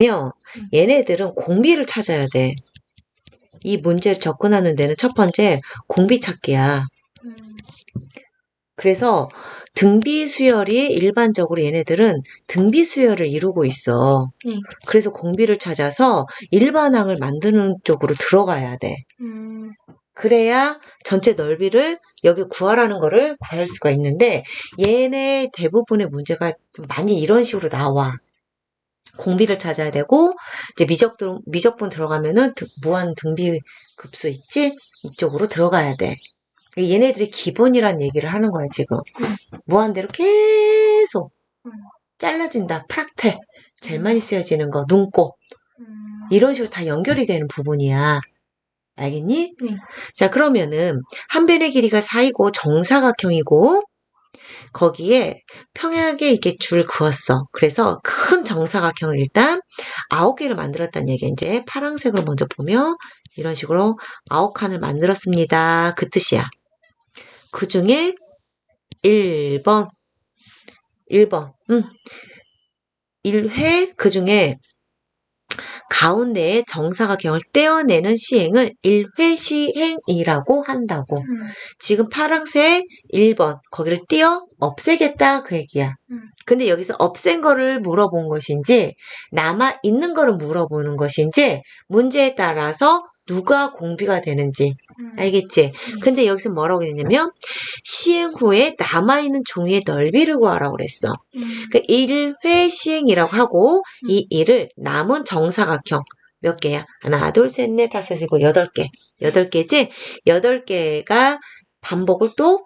며 얘네들은 공비를 찾아야 돼. 이 문제를 접근하는 데는 첫 번째 공비 찾기야. 음. 그래서 등비 수열이 일반적으로 얘네들은 등비 수열을 이루고 있어. 네. 그래서 공비를 찾아서 일반항을 만드는 쪽으로 들어가야 돼. 음. 그래야 전체 넓이를 여기 구하라는 거를 구할 수가 있는데 얘네 대부분의 문제가 좀 많이 이런 식으로 나와. 공비를 찾아야 되고 이제 미적 들 미적분 들어가면은 등- 무한 등비 급수 있지 이쪽으로 들어가야 돼. 얘네들이 기본이란 얘기를 하는 거야 지금. 음. 무한대로 계속 음. 잘라진다. 프락탈 제일 많이 쓰여지는 거 눈곱 음. 이런 식으로 다 연결이 되는 부분이야. 알겠니? 네. 자, 그러면은 한 변의 길이가 4이고 정사각형이고 거기에 평행하게 이렇게 줄 그었어. 그래서 큰 정사각형을 일단 아홉 개를 만들었다는 얘기. 이제 파란색으로 먼저 보면 이런 식으로 아홉 칸을 만들었습니다. 그 뜻이야. 그 중에 1번, 1번, 음, 1회 그 중에 가운데에 정사각형을 떼어내는 시행을 1회 시행이라고 한다고. 음. 지금 파랑색 1번 거기를 띄어 없애겠다 그 얘기야. 음. 근데 여기서 없앤 거를 물어본 것인지 남아 있는 거를 물어보는 것인지 문제에 따라서 누가 공비가 되는지 음. 알겠지? 근데 여기서 뭐라고 했냐면 시행 후에 남아 있는 종이의 넓이를 구하라고 그랬어. 음. 그 1회 시행이라고 하고 음. 이 1을 남은 정사각형 몇 개야? 하나, 둘, 셋, 넷, 다섯, 일곱, 여덟 개. 여덟 개지? 여덟 개가 반복을 또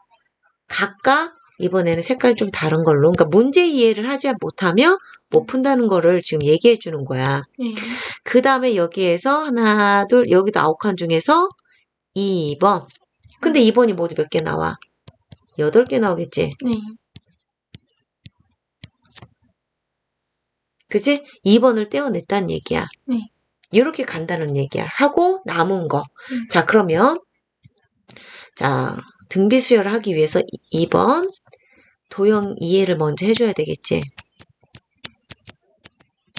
각각 이번에는 색깔 좀 다른 걸로. 그러니까 문제 이해를 하지 못하면 못 푼다는 거를 지금 얘기해 주는 거야. 네. 그 다음에 여기에서 하나, 둘, 여기도 아홉 칸 중에서 2번. 근데 2번이 모두 몇 개 나와? 여덟 개 나오겠지? 네. 그지? 2번을 떼어냈다는 얘기야. 네. 이렇게 간다는 얘기야. 하고 남은 거. 음. 자, 그러면 자, 등비 수혈을 하기 위해서 2번 도형 이해를 먼저 해줘야 되겠지.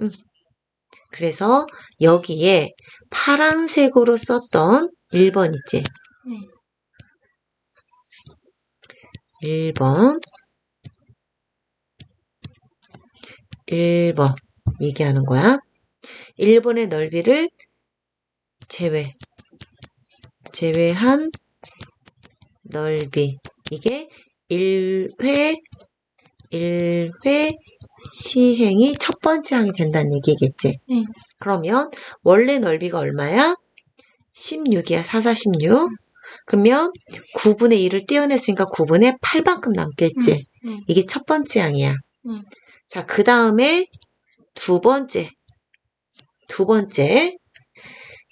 음. 그래서 여기에 파란색으로 썼던 1번 있지. 네. 1번 1번 얘기하는 거야. 1번의 넓이를 제외 제외한 넓이 이게 1회 1회 시행이 첫 번째 항이 된다는 얘기겠지. 네. 그러면 원래 넓이가 얼마야? 16이야. 4, 4, 16. 그러면 9분의 1을 떼어냈으니까 9분의 8만큼 남겠지. 네. 이게 첫 번째 항이야. 음. 자, 그 다음에 두 번째. 두 번째.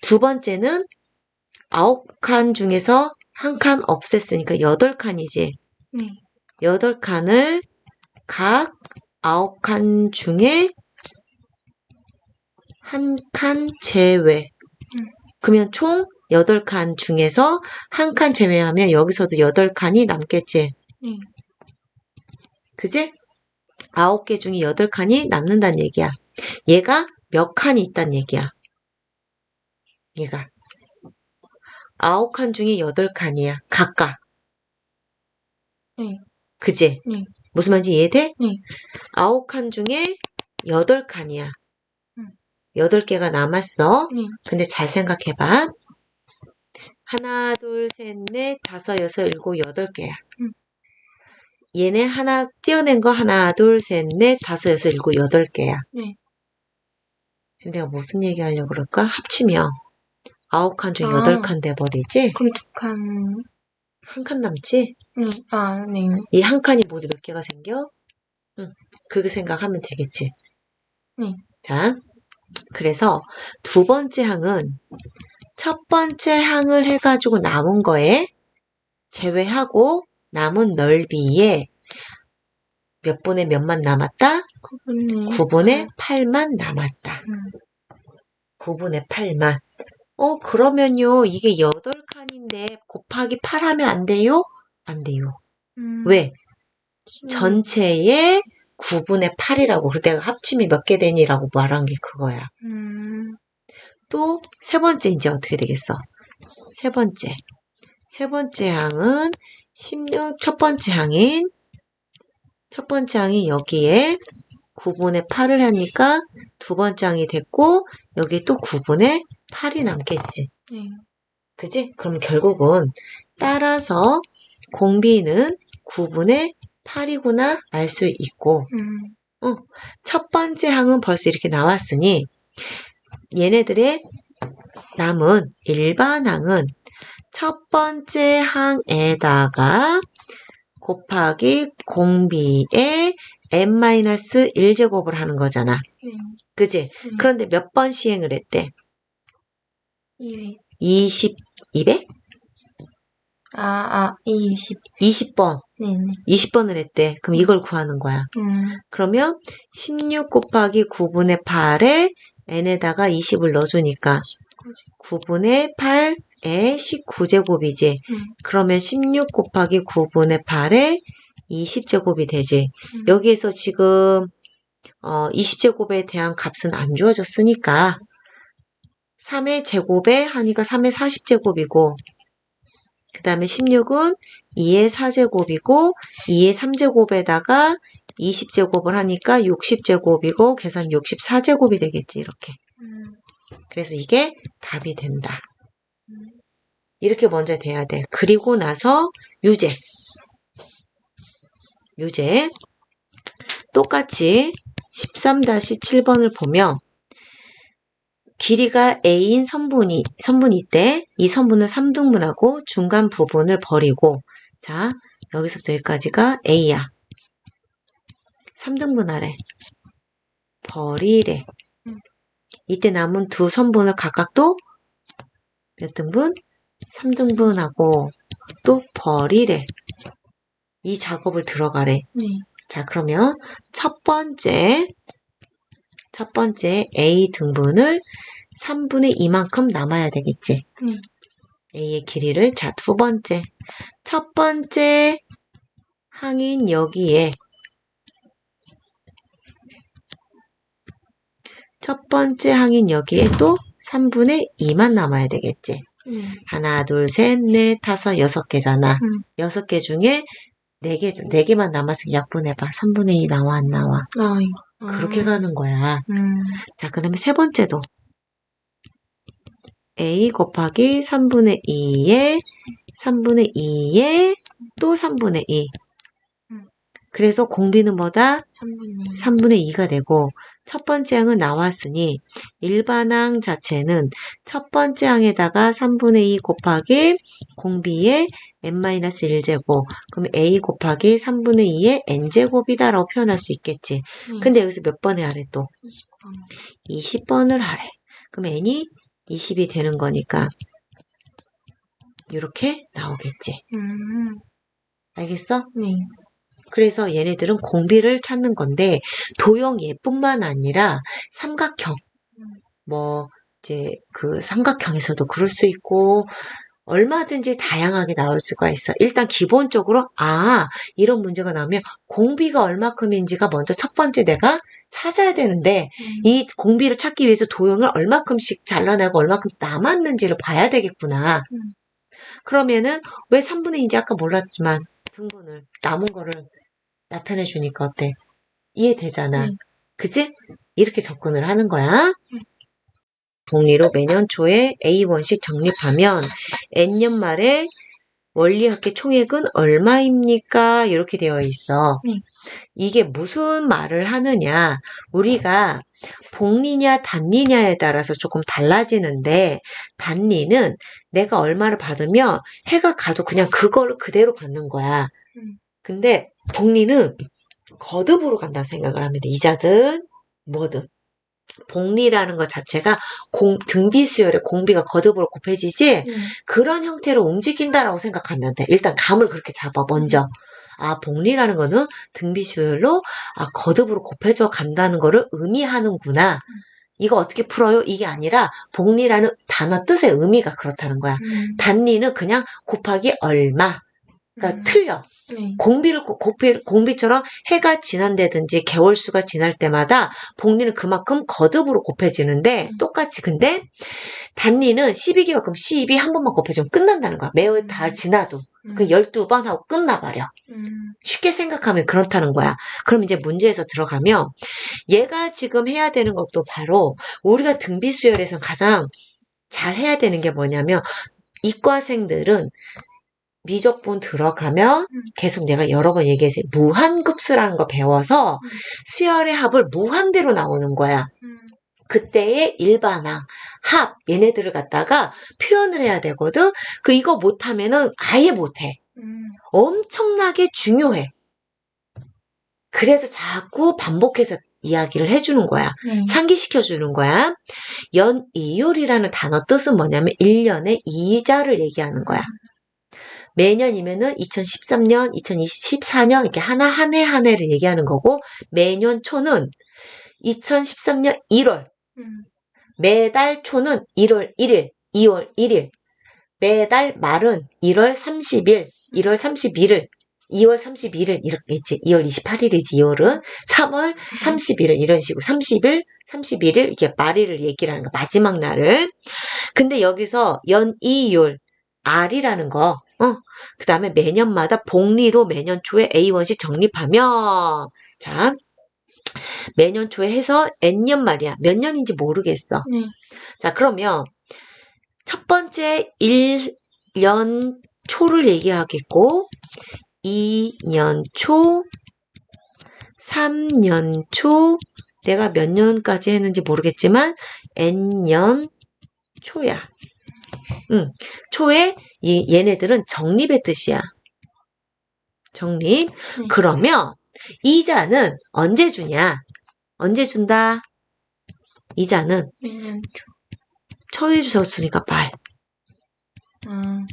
두 번째는 아홉 칸 중에서 한 칸 없앴으니까 여덟 칸이지. 네. 여덟 칸을 각 아홉 칸 중에 한 칸 제외. 그러면 총 여덟 칸 중에서 한 칸 제외하면 여기서도 여덟 칸이 남겠지. 네. 그지? 아홉 개 중에 여덟 칸이 남는다는 얘기야. 얘가 몇 칸이 있다는 얘기야. 얘가. 아홉 칸 중에 여덟 칸이야. 각각. 네. 그지? 네. 무슨 말인지 이해돼? 네. 아홉 칸 중에 여덟 칸이야. 음. 여덟 개가 남았어. 네. 근데 잘 생각해봐. 하나, 둘, 셋, 넷, 다섯, 여섯, 일곱, 여덟 개야. 음. 얘네 하나 띄어낸 거 하나, 둘, 셋, 넷, 다섯, 여섯, 일곱, 여덟 개야. 네. 지금 내가 무슨 얘기 하려고 그럴까? 합치면 아홉 칸 중에 아. 여덟 칸 돼버리지? 그럼 두 칸. 한 칸 남지? 네. 아, 네. 이한 칸이 모두 몇 개가 생겨? 응. 그거 생각하면 되겠지. 네. 자, 그래서 두 번째 항은 첫 번째 항을 해가지고 남은 거에 제외하고 남은 넓이에 몇 분의 몇만 남았다? 9분의 9분의 8만 남았다. 음. 9분의 8만. 어, 그러면요, 이게 8 칸인데 곱하기 8 하면 안 돼요? 안 돼요. 음. 왜? 음. 전체의 9분의 8이라고. 그래서 내가 합치면 몇개 되니라고 말한 게 그거야. 음, 또 세 번째 이제 어떻게 되겠어? 세 번째. 세 번째 항은 16, 첫 번째 항인, 첫 번째 항이 여기에 9분의 8을 하니까 두 번째 항이 됐고, 여기 또 9분의 8이 남겠지. 네. 그지? 그럼 결국은 따라서 공비는 9분의 8이구나 알 수 있고, 음, 첫 번째 항은 벌써 이렇게 나왔으니 얘네들의 남은 일반 항은 첫 번째 항에다가 곱하기 공비의 n-1제곱을 하는 거잖아. 네. 그지? 음. 그런데 몇 번 시행을 했대? 2회. 20, 200? 아, 아, 20. 20번. 네네. 20번을 했대. 그럼 이걸 구하는 거야. 음, 그러면 16 곱하기 9분의 8에 n에다가 20을 넣어주니까 9분의 8에 19제곱이지. 음. 그러면 16 곱하기 9분의 8에 20제곱이 되지. 음. 여기에서 지금 어, 20제곱에 대한 값은 안 주어졌으니까 3의 제곱에 하니까 3의 40제곱이고 그 다음에 16은 2의 4제곱이고 2의 3제곱에다가 20제곱을 하니까 60제곱이고 계산 64제곱이 되겠지 이렇게. 음, 그래서 이게 답이 된다. 음. 이렇게 먼저 돼야 돼. 그리고 나서 유제. 유제. 똑같이 13-7번을 보면 길이가 A인 선분이, 선분이 있대. 이 선분을 3등분하고 중간 부분을 버리고 자, 여기서부터 여기까지가 A야. 3등분하래. 버리래. 음. 이때 남은 두 선분을 각각 또 몇 등분? 3등분하고 또 버리래. 이 작업을 들어가래. 네. 자, 그러면 첫 번째, 첫 번째 A 등분을 3분의 2만큼 남아야 되겠지. 네. A의 길이를, 자, 두 번째. 첫 번째 항인 여기에 첫 번째 항인 여기에 또 3분의 2만 남아야 되겠지. 네. 하나, 둘, 셋, 넷, 다섯, 여섯 개잖아. 음. 여섯 개 중에 네 개, 네 개만 남았으니 약분해봐. 3분의 2 나와, 안 나와? 아, 그렇게 아, 가는 거야. 음, 자, 그 다음에 세 번째도. a 곱하기 3분의 2에 3분의 2에 또 3분의 2. 음. 그래서 공비는 뭐다? 3분의 3분의 2가 되고 첫 번째 항은 나왔으니 일반항 자체는 첫 번째 항에다가 3분의 2 곱하기 공비의 n-1제곱 그럼 a 곱하기 3분의 2의 n제곱이다라고 표현할 수 있겠지. 네. 근데 여기서 몇 번에 하래 또? 20번. 20번을 하래. 그럼 n이 20이 되는 거니까 이렇게 나오겠지. 음, 알겠어? 네. 그래서 얘네들은 공비를 찾는 건데 도형 예뿐만 아니라 삼각형 뭐 이제 그 삼각형에서도 그럴 수 있고 얼마든지 다양하게 나올 수가 있어. 일단 기본적으로 아 이런 문제가 나오면 공비가 얼마큼인지가 먼저 첫 번째 내가 찾아야 되는데 음, 이 공비를 찾기 위해서 도형을 얼마큼씩 잘라내고 얼마큼 남았는지를 봐야 되겠구나. 음. 그러면은 왜 3분의 2인지 아까 몰랐지만 등분을 남은 거를 나타내 주니까 어때? 이해되잖아. 음. 그지? 이렇게 접근을 하는 거야. 복리로 매년 초에 A1씩 적립하면 N년 말에 원리학계 총액은 얼마입니까? 이렇게 되어 있어. 네. 이게 무슨 말을 하느냐? 우리가 복리냐 단리냐에 따라서 조금 달라지는데 단리는 내가 얼마를 받으면 해가 가도 그냥 그거를 그대로 받는 거야. 음. 근데 복리는 거듭으로 간다는 생각을 합니다. 이자든 뭐든. 복리라는 것 자체가 공, 등비 수열에 공비가 거듭으로 곱해지지 네. 그런 형태로 움직인다라고 생각하면 돼. 일단 감을 그렇게 잡아 먼저. 아 복리라는 거는 등비 수열로 아 거듭으로 곱해져 간다는 거를 의미하는구나. 이거 어떻게 풀어요? 이게 아니라 복리라는 단어 뜻의 의미가 그렇다는 거야. 음, 단리는 그냥 곱하기 얼마 그러니까 음. 틀려. 네. 공비를 고- 고비, 공비처럼 해가 지난다든지 개월수가 지날 때마다 복리는 그만큼 거듭으로 곱해지는데 음. 똑같이 근데 단리는 12개월큼 12 한 번만 곱해주면 끝난다는 거야. 매월 달 지나도. 음. 그 12번 하고 끝나버려. 음. 쉽게 생각하면 그렇다는 거야. 그럼 이제 문제에서 들어가면 얘가 지금 해야 되는 것도 바로 우리가 등비수열에서 가장 잘 해야 되는 게 뭐냐면 이과생들은 미적분 들어가면 음. 계속 내가 여러 번 얘기했지 무한급수라는 거 배워서 음. 수열의 합을 무한대로 나오는 거야. 음. 그때의 일반항, 합 얘네들을 갖다가 표현을 해야 되거든. 그 이거 못하면은 아예 못해. 음. 엄청나게 중요해. 그래서 자꾸 반복해서 이야기를 해주는 거야. 네. 상기시켜주는 거야. 연이율이라는 단어 뜻은 뭐냐면 1년의 이자를 얘기하는 거야. 매년이면은 2013년, 2024년 이렇게 하나 한 해 한 해를 얘기하는 거고 매년 초는 2013년 1월, 음. 매달 초는 1월 1일, 2월 1일, 매달 말은 1월 30일, 1월 31일, 2월 31일 이렇게 있지. 2월 28일이지 2월은 3월 31일 이런 식으로 30일, 31일 이렇게 말일을 얘기를 하는 거 마지막 날을. 근데 여기서 연이율 R이라는 거. 어. 그 다음에 매년마다 복리로 매년 초에 A1씩 정립하면 자, 매년 초에 해서 N년 말이야. 몇 년인지 모르겠어. 네. 자, 그러면 첫 번째 1년 초를 얘기하겠고, 2년 초, 3년 초, 내가 몇 년까지 했는지 모르겠지만, N년 초야. 응. 초에 이, 얘네들은 정립의 뜻이야. 정립. 네. 그러면 이자는 언제 주냐? 언제 준다? 이자는 매년 초. 초에 줬으니까 말. 아.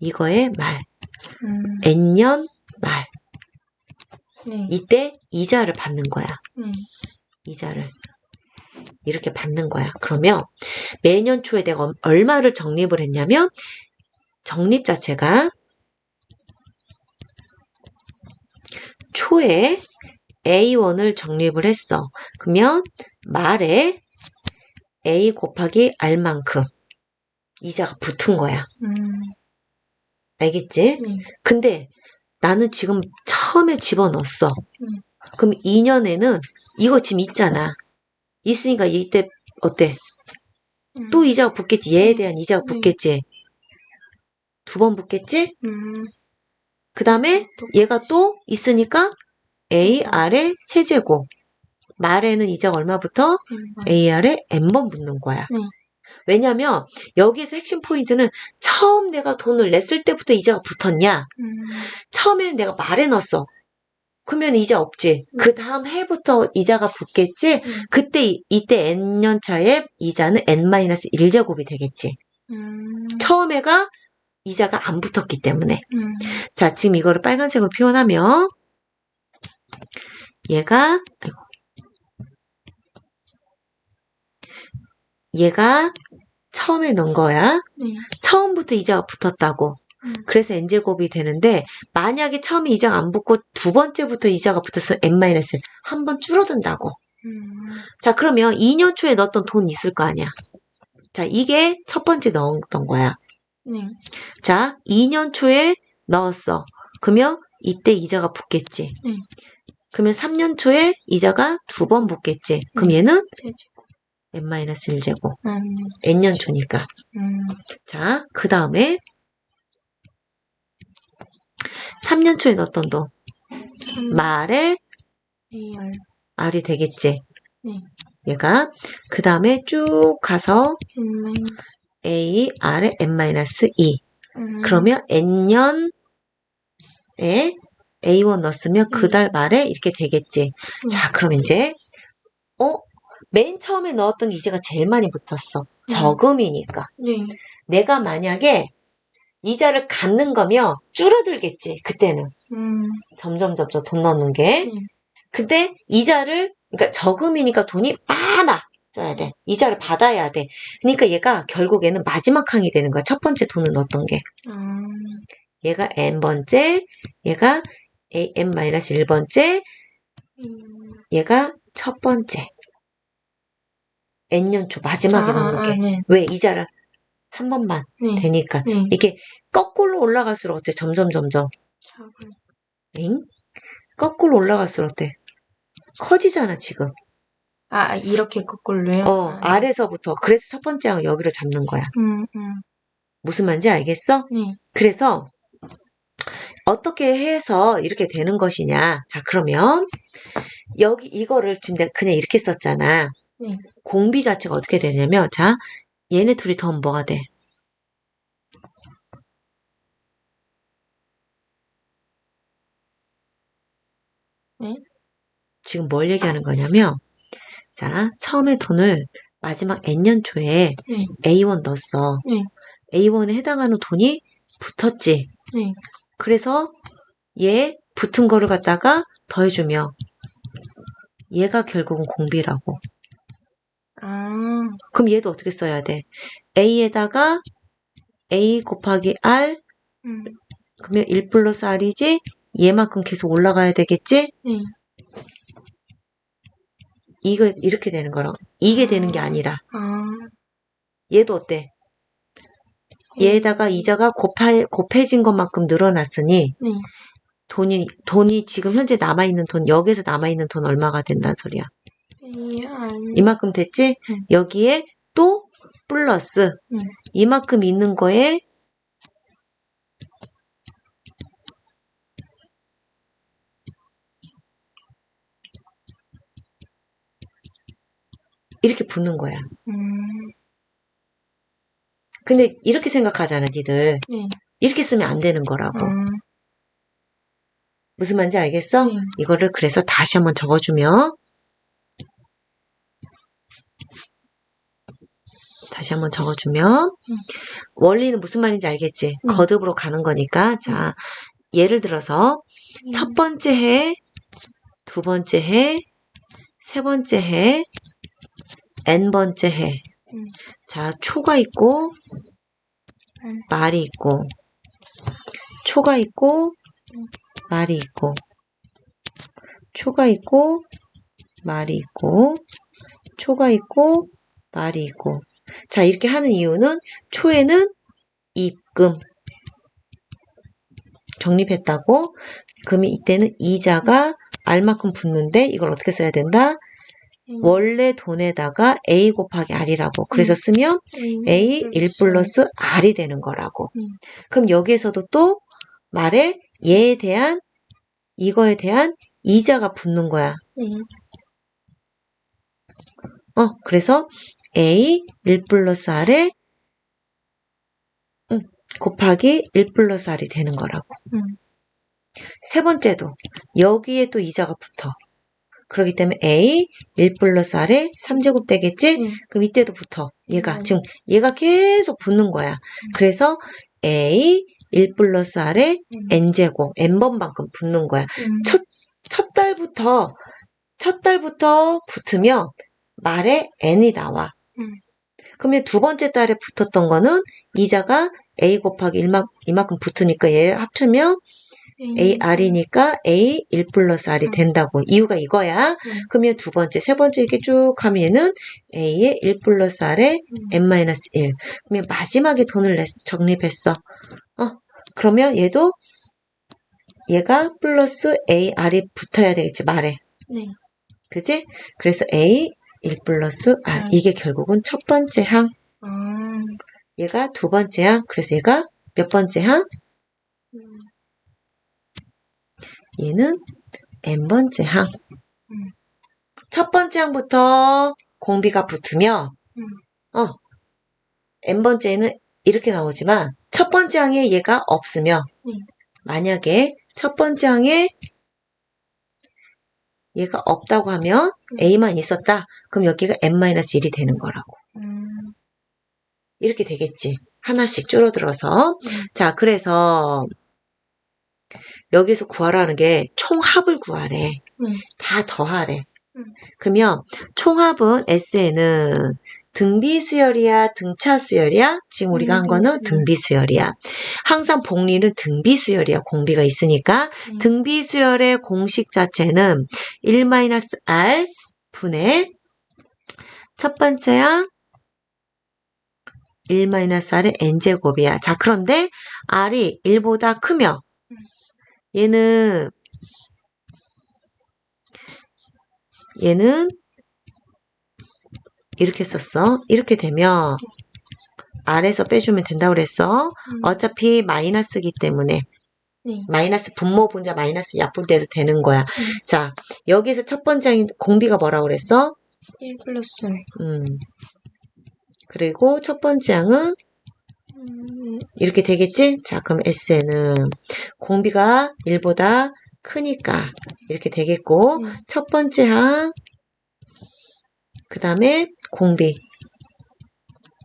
이거의 말. 음. N년 말. 네. 이때 이자를 받는 거야. 네. 이자를. 이렇게 받는 거야. 그러면 매년 초에 내가 얼- 얼마를 적립을 했냐면 적립 자체가 초에 A1을 적립을 했어. 그러면 말에 A 곱하기 R만큼 이자가 붙은 거야. 음. 알겠지? 네. 근데 나는 지금 처음에 집어넣었어. 음. 그럼 2년에는 이거 지금 있잖아. 있으니까 이때 어때? 음. 또 이자가 붙겠지. 얘에 대한 이자가 음. 붙겠지. 두 번 붙겠지? 음. 그 다음에 또. 얘가 또 있으니까 A, R에 세제곱. 말에는 이자가 얼마부터? 음. A, R에 N번 붙는 거야. 네. 왜냐면 여기에서 핵심 포인트는 처음 내가 돈을 냈을 때부터 이자가 붙었냐? 음. 처음에는 내가 말해 놨어. 그러면 이자 없지. 음. 그 다음 해부터 이자가 붙겠지. 음. 그때 이- 이때 n년 차에 이자는 n-1제곱이 되겠지. 음. 처음 에가 이자가 안 붙었기 때문에. 음. 자, 지금 이거를 빨간색으로 표현하면 얘가 아이고. 얘가 처음에 넣은 거야. 네. 처음부터 이자가 붙었다고. 음. 그래서 n제곱이 되는데 만약에 처음에 이자가 안 붙고 두 번째부터 이자가 붙어서 n-1 한번 줄어든다고. 음. 자 그러면 2년 초에 넣었던 돈 있을 거 아니야. 자 이게 첫 번째 넣었던 거야. 네. 자 2년 초에 넣었어. 그러면 이때 이자가 붙겠지. 네. 그러면 3년 초에 이자가 두 번 붙겠지. 그럼 음. 얘는 세제곱. n-1제곱. 음. n년 초니까. 음. 자, 그 다음에 3년 초에 넣었던 돈. 삼. 말에 AR. R이 되겠지. 네. 얘가 그 다음에 쭉 가서 N 마이너스. A, R에 n-2. 음. 그러면 n년에 A1 넣었으면 그달 말에 이렇게 되겠지. 음. 자, 그럼 이제 어? 맨 처음에 넣었던 게 이자가 제일 많이 붙었어. 저금이니까. 네. 내가 만약에 이자를 갚는 거면 줄어들겠지. 그때는. 음. 점점 점점 돈 넣는 게. 음. 근데 이자를 그러니까 저금이니까 돈이 많아 써야 돼. 이자를 받아야 돼. 그러니까 얘가 결국에는 마지막 항이 되는 거야. 첫 번째 돈을 넣었던 게. 아. 얘가 n번째, 얘가 n-1번째, 음. 얘가 첫 번째. n년 초 마지막에 아, 넣는 아, 게. 아, 네. 왜 이자를 한 번만 네. 되니까. 네. 이게 거꾸로 올라갈수록 어때? 점점 점점. 작은. 엥? 거꾸로 올라갈수록 어때? 커지잖아, 지금. 아, 이렇게 거꾸로요? 어, 아, 아래서부터. 그래서 첫 번째 항 여기로 잡는 거야. 음, 음. 무슨 말인지 알겠어? 네. 그래서 어떻게 해서 이렇게 되는 것이냐. 자, 그러면 여기 이거를 지금 내가 그냥 이렇게 썼잖아. 네. 공비 자체가 어떻게 되냐면, 자, 얘네 둘이 더하면 뭐가 돼? 네? 지금 뭘 얘기하는 거냐면, 자, 처음에 돈을 마지막 N년 초에 네. A1 넣었어. 네. A1에 해당하는 돈이 붙었지. 네. 그래서 얘 붙은 거를 갖다가 더해주며 얘가 결국은 공비라고. 아, 그럼 얘도 어떻게 써야 돼? A에다가 A 곱하기 R 음. 그러면 1 플러스 R이지 얘만큼 계속 올라가야 되겠지? 네. 이거 이렇게 되는 거라고. 이게 되는 게 아니라 아, 얘도 어때? 얘에다가 이자가 곱하, 곱해진 것만큼 늘어났으니 네. 돈이 돈이 지금 현재 남아 있는 돈 여기서 남아 있는 돈 얼마가 된다는 소리야. 이만큼 됐지? 응. 여기에 또 플러스 응. 이만큼 있는 거에 이렇게 붙는 거야. 음, 근데 이렇게 생각하잖아, 니들. 네. 이렇게 쓰면 안 되는 거라고. 아, 무슨 말인지 알겠어? 네. 이거를 그래서 다시 한번 적어주면 다시 한번 적어주면 음. 원리는 무슨 말인지 알겠지? 음. 거듭으로 가는 거니까 자 예를 들어서 음. 첫 번째 해, 두 번째 해, 세 번째 해, n 번째 해. 음. 자 초가 있고 음. 말이 있고 초가 있고 음. 말이 있고 초가 있고 말이 있고 초가 있고 말이 있고 자 이렇게 하는 이유는 초에는 입금 적립했다고 그러면 이때는 이자가 R만큼 붙는데 이걸 어떻게 써야 된다? 원래 돈에다가 A 곱하기 R이라고 그래서 음. 쓰면 A 1 플러스 R이 되는 거라고. 음. 그럼 여기에서도 또 말에 얘에 대한 이거에 대한 이자가 붙는 거야. 네. 어, 그래서 A 1 플러스 R에 음, 곱하기 1 플러스 R이 되는 거라고. 음. 세 번째도 여기에 또 이자가 붙어. 그렇기 때문에 A 1 플러스 R에 3제곱 되겠지? 네. 그럼 이때도 붙어. 얘가 음. 지금 얘가 계속 붙는 거야. 그래서 A 1 플러스 R에 음. n제곱 n번만큼 붙는 거야. 음. 첫, 첫 달부터 첫 달부터 붙으면 말에 n이 나와. 음. 그러면 두 번째 달에 붙었던 거는 이자가 a 곱하기 1만, 이만큼 붙으니까 얘 합치면 a r이니까 a 1 플러스 r이 음. 된다고. 이유가 이거야. 음. 그러면 두 번째, 세 번째 이렇게 쭉 하면 얘는 a의 1 플러스 r에 음. n-1. 그러면 마지막에 돈을 냈, 적립했어. 어, 그러면 얘도 얘가 플러스 a, r이 붙어야 되겠지, 말에. 네. 그지? 그래서 a 1 플러스 r. 음. 이게 결국은 첫 번째 항. 아, 얘가 두 번째 항. 그래서 얘가 몇 번째 항? 음. 얘는 n번째 항. 음. 첫 번째 항부터 공비가 붙으면, 음. 어, n번째는 이렇게 나오지만, 첫 번째 항에 얘가 없으면, 음. 만약에 첫 번째 항에 얘가 없다고 하면 음. a만 있었다. 그럼 여기가 n-1이 되는 거라고. 음. 이렇게 되겠지. 하나씩 줄어들어서. 음. 자, 그래서 여기서 구하라는 게 총합을 구하래. 음. 다 더하래. 음. 그러면 총합은 S에는 등비 수열이야, 등차 수열이야? 지금 우리가 한 거는 등비 등비 수열이야. 항상 복리는 등비 수열이야. 공비가 있으니까. 네. 등비 수열의 공식 자체는 1-r 분의 첫 번째야 1-r의 n제곱이야. 자, 그런데 r이 1보다 크면 얘는 얘는 이렇게 썼어. 이렇게 되면 r에서 빼주면 된다고 그랬어. 음. 어차피 마이너스기 때문에 네. 마이너스 분모 분자 마이너스 약분돼서 되는 거야. 음. 자, 여기서 첫 번째 공비가 뭐라고 그랬어? 1 플러스 음. 그리고 첫 번째 항은 음, 이렇게 되겠지? 자, 그럼 S는 공비가 1보다 크니까 이렇게 되겠고, 네. 첫 번째 항, 그 다음에 공비,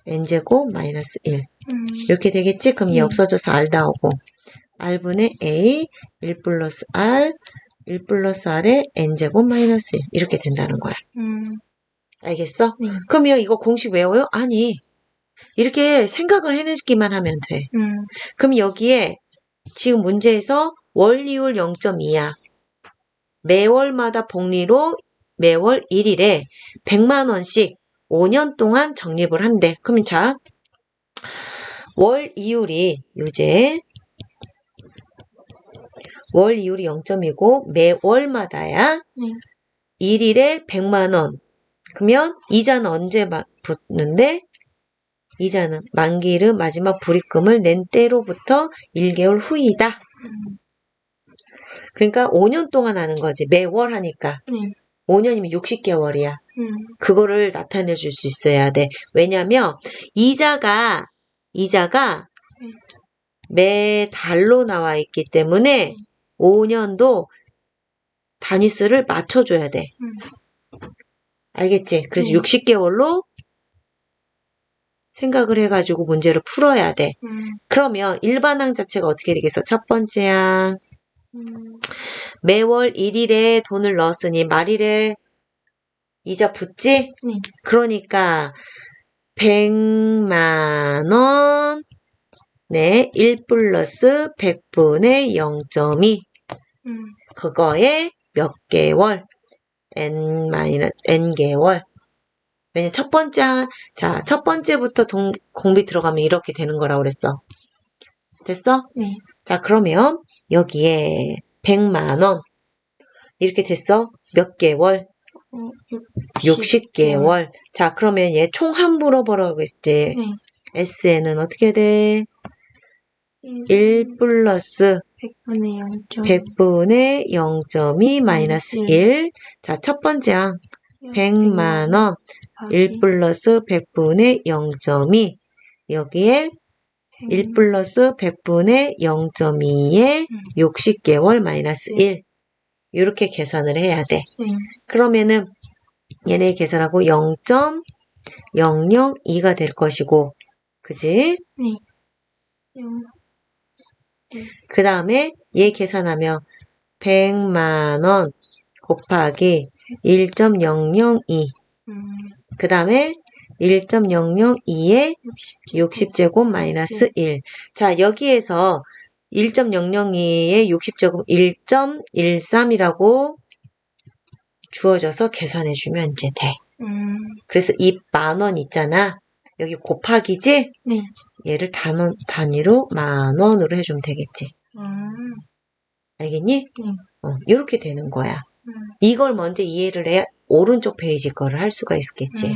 n제곱 마이너스 1. 음, 이렇게 되겠지? 그럼 얘 네. 없어져서 R 나오고, R분의 A, 1 플러스 R, 1 플러스 R의 n제곱 마이너스 1. 이렇게 된다는 거야. 음, 알겠어? 네. 그러면 이거 공식 외워요? 아니. 이렇게 생각을 해내기만 하면 돼. 음, 그럼 여기에 지금 문제에서 월이율 0.2야. 매월마다 복리로 매월 1일에 100만 원씩 5년 동안 적립을 한대. 그럼 자, 월 이율이 요제 월 이율이 0.이고 매월마다야 네. 1일에 100만 원. 그러면 이자는 언제 마- 붙는데? 이자는 만기일은 마지막 불입금을 낸 때로부터 1개월 후이다. 음, 그러니까 5년 동안 하는 거지. 매월 하니까. 네. 5년이면 60개월이야. 음, 그거를 나타내 줄 수 있어야 돼. 왜냐면 이자가 이자가 음. 매 달로 나와 있기 때문에 5년도 단위수를 맞춰줘야 돼. 음, 알겠지? 그래서 음. 60개월로 생각을 해가지고 문제를 풀어야 돼. 음, 그러면 일반항 자체가 어떻게 되겠어? 첫 번째 항. 음, 매월 1일에 돈을 넣었으니 말일에 이자 붙지? 네. 그러니까 100만 원, 네, 1 플러스 100분의 0.2 음, 그거에 몇 개월? n 마이너스 n 개월. 왜냐 첫 번째 한- 자, 첫 번째부터 동, 공비 들어가면 이렇게 되는 거라고 그랬어. 됐어? 네. 자, 그러면 여기에 100만 원 이렇게 됐어? 몇 개월? 어, 60 개월. 자, 그러면 얘 총 함부로 벌어고 했지. 네. SN은 어떻게 돼? 1 플러스 100분의 0. 100분의 0.2 마이너스 1. 자, 첫 번째 항 100만 원 1 플러스 100분의 0.2. 여기에 1 플러스 100분의 0.2에 60개월 마이너스 1. 이렇게 계산을 해야 돼. 네. 그러면은 얘네 계산하고 0.002가 될 것이고, 그지? 네. 영, 그 다음에 얘 계산하면 100만 원 곱하기 1.002. 음, 그 다음에 1.002에 60제곱 마이너스 1. 자, 여기에서 1.002에 60제곱 1.13이라고 주어져서 계산해주면 이제 돼. 음, 그래서 이 만원 있잖아. 여기 곱하기지? 네. 얘를 단원, 단위로 만 원으로 해주면 되겠지. 음, 알겠니? 네. 어, 이렇게 되는 거야. 음. 이걸 먼저 이해를 해야 오른쪽 페이지 거를 할 수가 있겠지. 음.